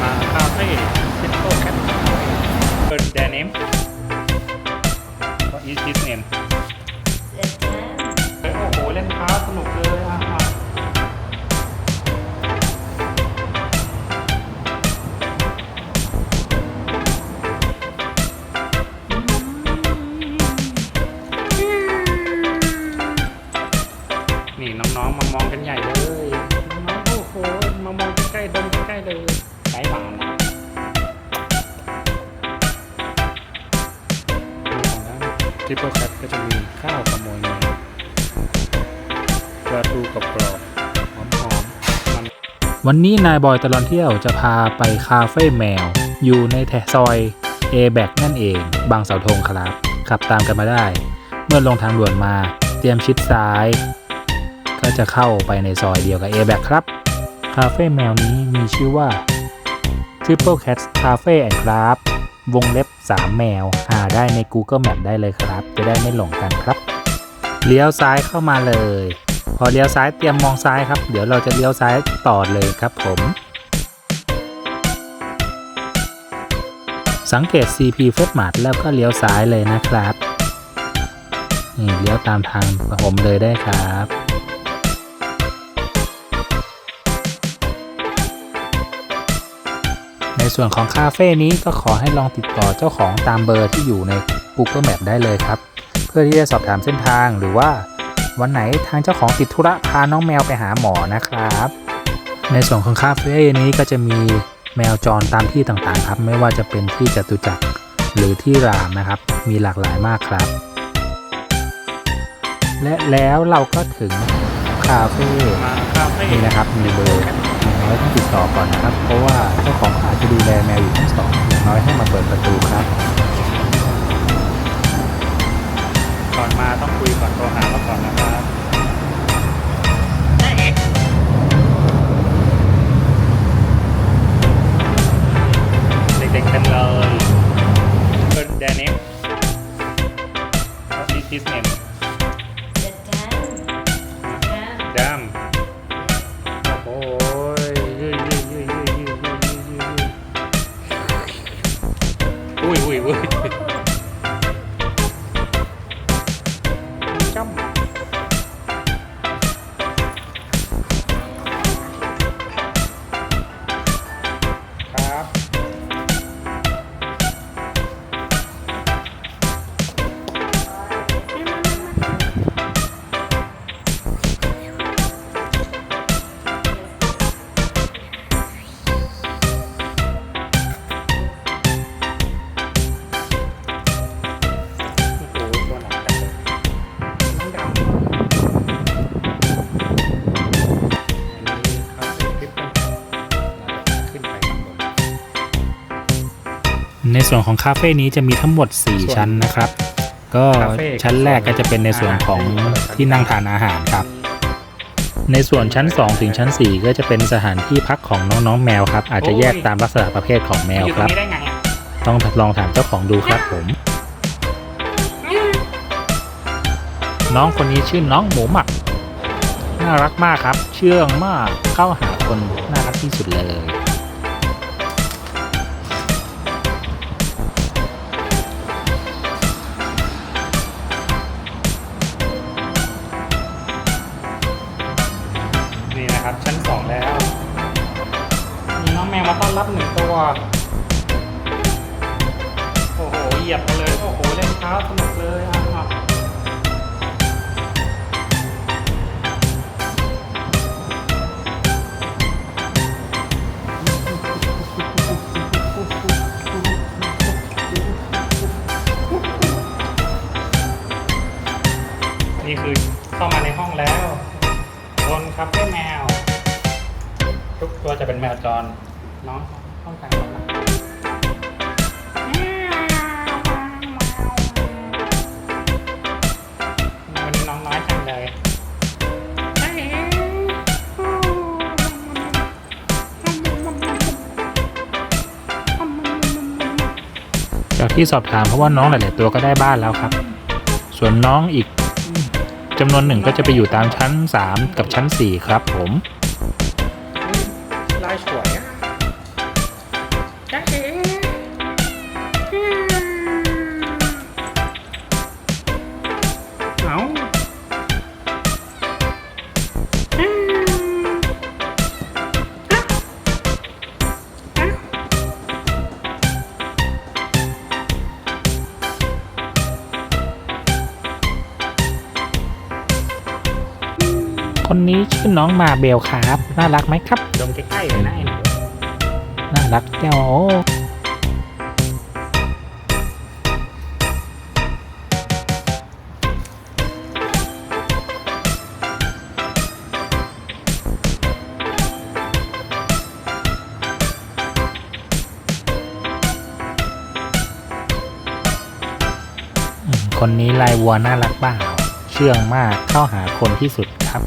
มาคาเฟ่ซิโก้แคทเปิดแดนเนม What is his name เฮ้ยโอ้โห เล่นค้าสนุกเลยอะอะนี่น้องๆมามองกันใหญ่เลย เลยไก่หวานนะที่พวกแคทก็จะมีข้าวขโมยแมวปลาทูกับกรอบหอมๆมันวันนี้นายบอยตลอนเที่ยวจะพาไปคาเฟ่แมว อยู่ในแถซอย a b a c นั่นเอง บางเสาธงครับ ขับตามกันมาได้ เมื่อลงทางด่วนมาเตรียมชิดซ้าย ก็จะเข้าไปในซอยเดียวกับ a b a c ครับ คาเฟ่แมวนี้มีชื่อว่า Triple Cats Cafe and Club วงเล็บ 3 แมว หาได้ใน Google Map ได้เลยครับ จะได้ไม่หลงกันครับ เลี้ยวซ้ายเข้ามาเลย พอเลี้ยวซ้ายเตรียมมองซ้ายครับ เดี๋ยวเราจะเลี้ยวซ้ายต่อเลยครับผม สังเกต CP f o o t m a r t แล้วก็เลี้ยวซ้ายเลยนะครับ นี่เลี้ยวตามทางผมเลยได้ครับ ในส่วนของคาเฟ่นี้ก็ขอให้ลองติดต่อเจ้าของตามเบอร์ที่อยู่ใน Google Map ได้เลยครับ เพื่อที่จะสอบถามเส้นทางหรือว่า วันไหนทางเจ้าของติดธุระพาน้องแมวไปหาหมอนะครับ ในส่วนของคาเฟ่นี้ก็จะมีแมวจรตามที่ต่างๆ ครับ ไม่ว่าจะเป็นที่จตุจักรหรือที่รามนะครับ มีหลากหลายมากครับ และแล้วเราก็ถึงคาเฟ่มาคาเฟ่นี่นะครับมีเบอร์ อย่างน้อยต้องติดต่อก่อนนะครับ เพราะว่าเจ้าของอาจจะดูแลแมวอยู่ทั้งสองอย่างน้อยให้มาเปิดประตูครับ ก่อนมาต้องคุยก่อนโทรหาเขาก่อนนะครับ เด็กๆกันเลยเปิดแดนเนม What is his name ส่วนของคาเฟ่นี้จะมีทั้งหมด 4 ชั้นนะครับ ก็คาเฟ่ชั้นแรกก็จะเป็นในส่วนของที่นั่งทานอาหารครับ ในส่วนชั้น 2 ถึงชั้น 4 ก็จะเป็นสถานที่พักของน้องๆแมวครับ อาจจะแยกตามลักษณะประเภทของแมวอยู่คตรรังบนี้ได้ไงอะต้องลองถามเจ้าของดูครับผม น้องคนนี้ชื่อน้องหมูหมักน่ารักมากครับ เชื่องมากเข้าหาคนน่ารักที่สุดเลย โอ้โห เหยียบเลย จากที่สอบถามเพราะว่าน้องหลาย ๆ ตัวก็ได้บ้านแล้วครับ ส่วนน้องอีกจำนวนหนึ่งก็จะไปอยู่ตามชั้น 3 กับชั้น 4 ครับผม คนนี้ชื่อน้องมาเบลครับน่ารักไหมครับดมใกล้ๆเลยนะไอ้หนูน่ารักเจ้าคนนี้ลายวัวน่ารักบ้าเชื่องมากเข้าหาคนที่สุดครับ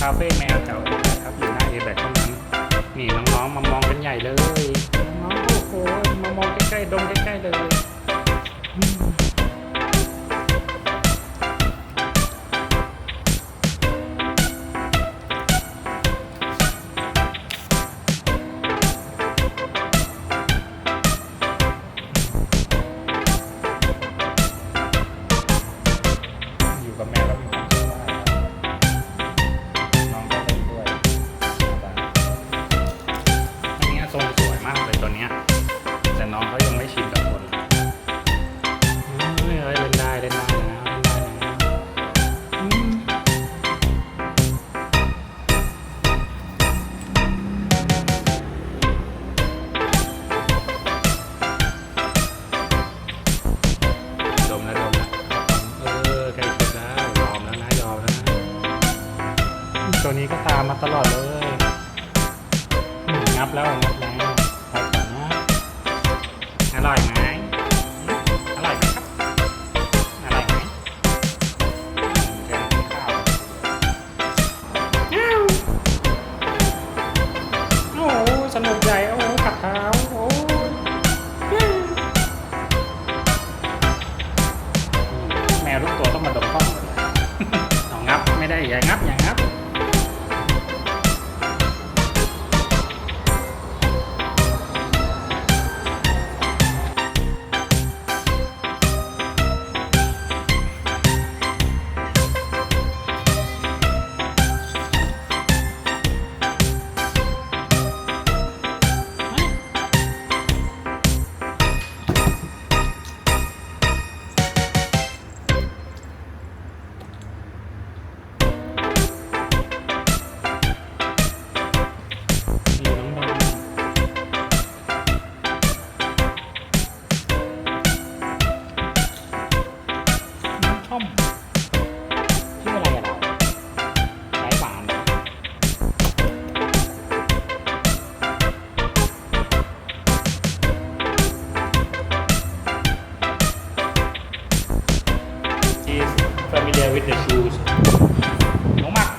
คาเฟ่แมวแถวนี้นะครับอยู่หน้าเอแบกเท่านั้นนี่น้องๆมามองกันใหญ่เลยน้องโอ้โหมามองใกล้ๆดมใกล้ๆเลย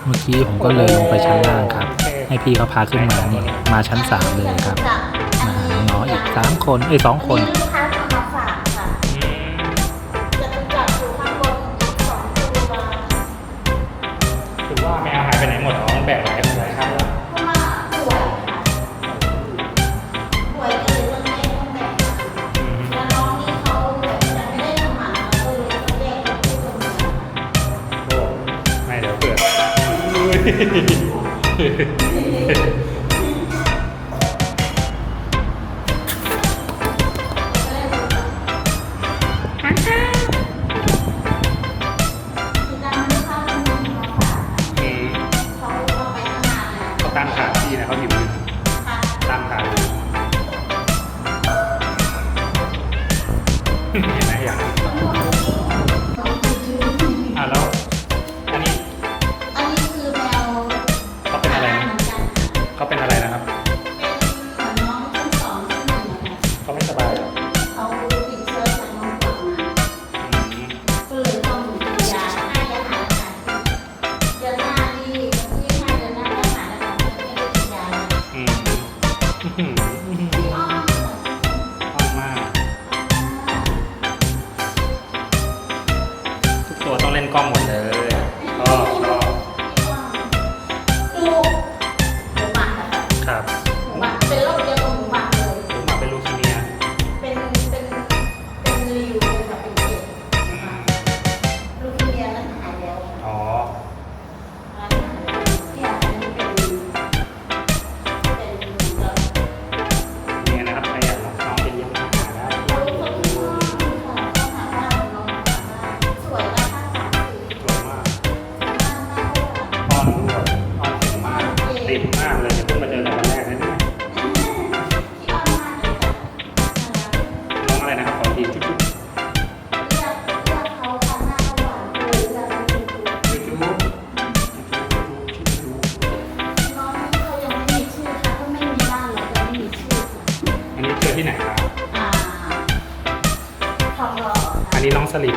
เมื่อกี้ผมก็เลยลงไปชั้นล่างครับ ให้พี่เขาพาขึ้นมานี่มาชั้นสามเลยครับมาหาน้องอีกสามคนเอ้ยสองคน へへへへへへ apenas สลิด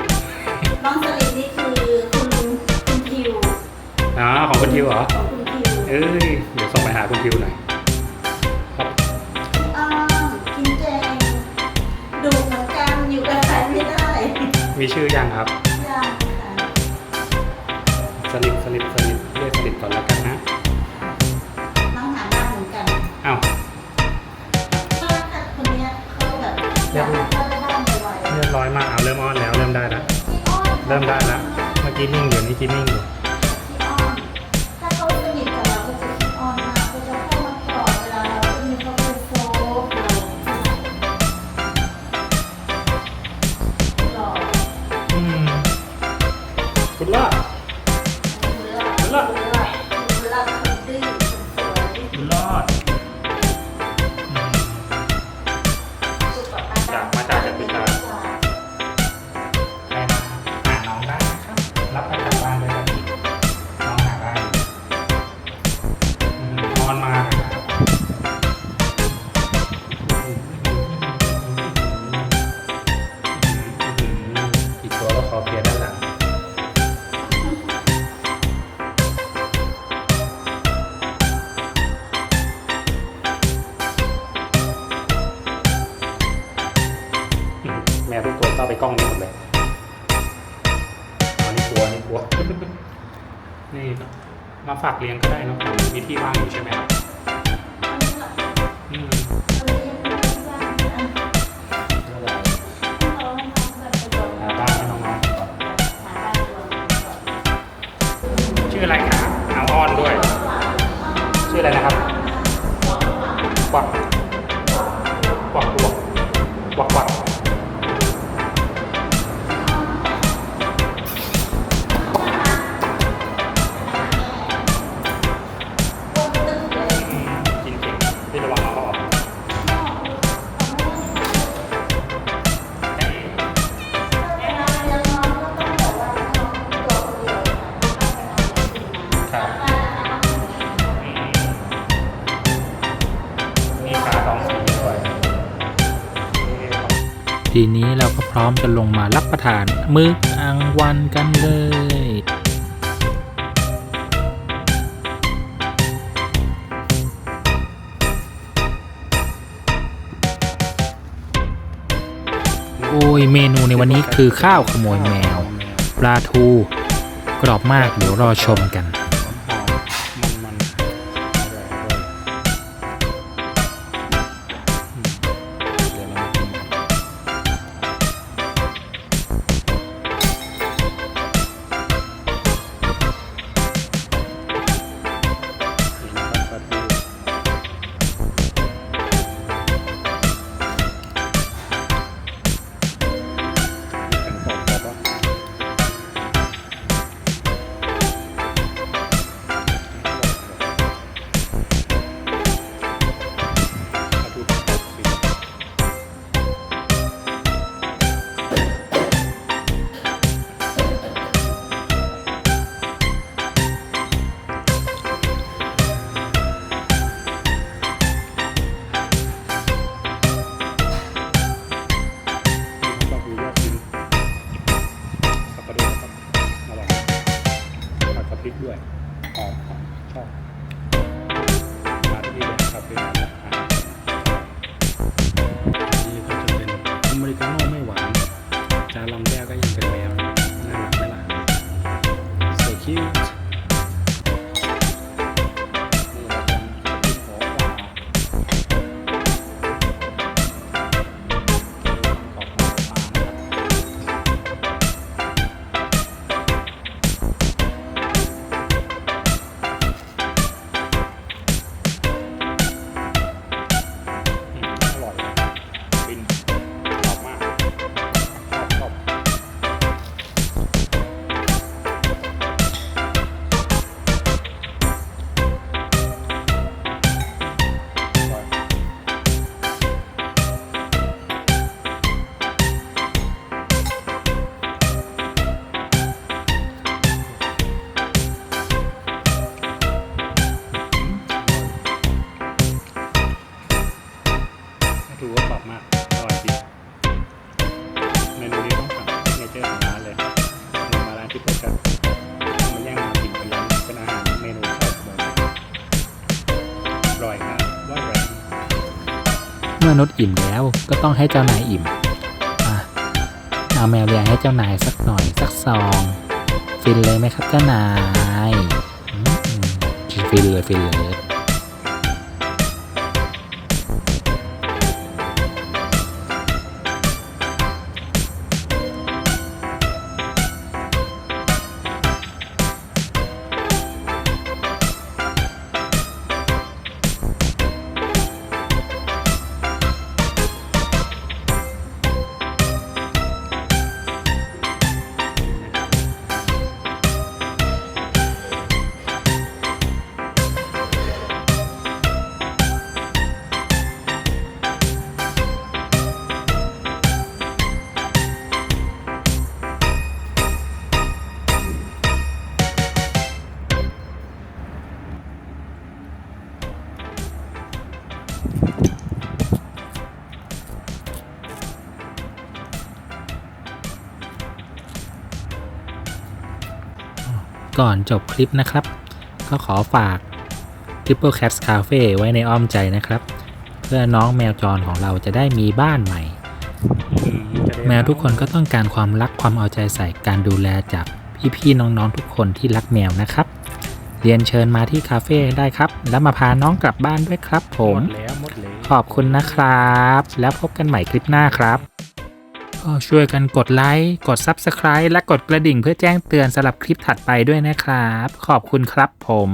น้องสลิดนี่คือคุณคุณพิวอ๋อของคุณพิวเหรอ ของคุณพิวเอ้ย เดี๋ยวส่งไปหาคุณพิวหน่อย ครับอ้อมกินแกงดูเหมือนกันอยู่กันไปไม่ได้มีชื่อยังครับ ยากค่ะ สลิดสลิด เริ่มได้แล้วเมื่อกี้นิ่งเดี๋ยวนี้กินนิ่งอยู่ นี่มาฝากเลี้ยงก็ได้นะมีที่วางอยู่ใช่ไหมครับอืมหาบ้านให้น้ชื่ออะไรครับหาอ้อนด้วย ชื่ออะไรนะครับกวัก งมารับประทานมื้อกลางวันกันเลยโอ้ยเมนูในวันนี้คือข้าวขโมยแมวปลาทู กรอบมากเดี๋ยวรอชมกัน มื่อนุชอิ่มแล้วก็ต้องให้เจ้านายอิ่มอะเอาแมวเลี้ยงให้เจ้านายสักหน่อยสักซองฟินเลยไหมครับเจ้านายฟินเลยฟินเลย ก่อนจบคลิปนะครับ ก็ขอฝาก Triple Cats Cafe ไว้ในอ้อมใจนะครับ เพื่อน้องแมวจรของเราจะได้มีบ้านใหม่อืมจะได้แมวทุกคนก็ต้องการความรักความเอาใจใส่การดูแลจากพี่ๆน้องๆทุกคนที่รักแมวนะครับ เรียนเชิญมาที่คาเฟ่ได้ครับ แล้วมาพาน้องกลับบ้านด้วยครับผหมมดแล้วหมดแล้วขอบคุณนะครับ แล้วพบกันใหม่คลิปหน้าครับ ก็ช่วยกันกดไลค์กด Subscribe และกดกระดิ่งเพื่อแจ้งเตือนสำหรับคลิปถัดไปด้วยนะครับ ขอบคุณครับผม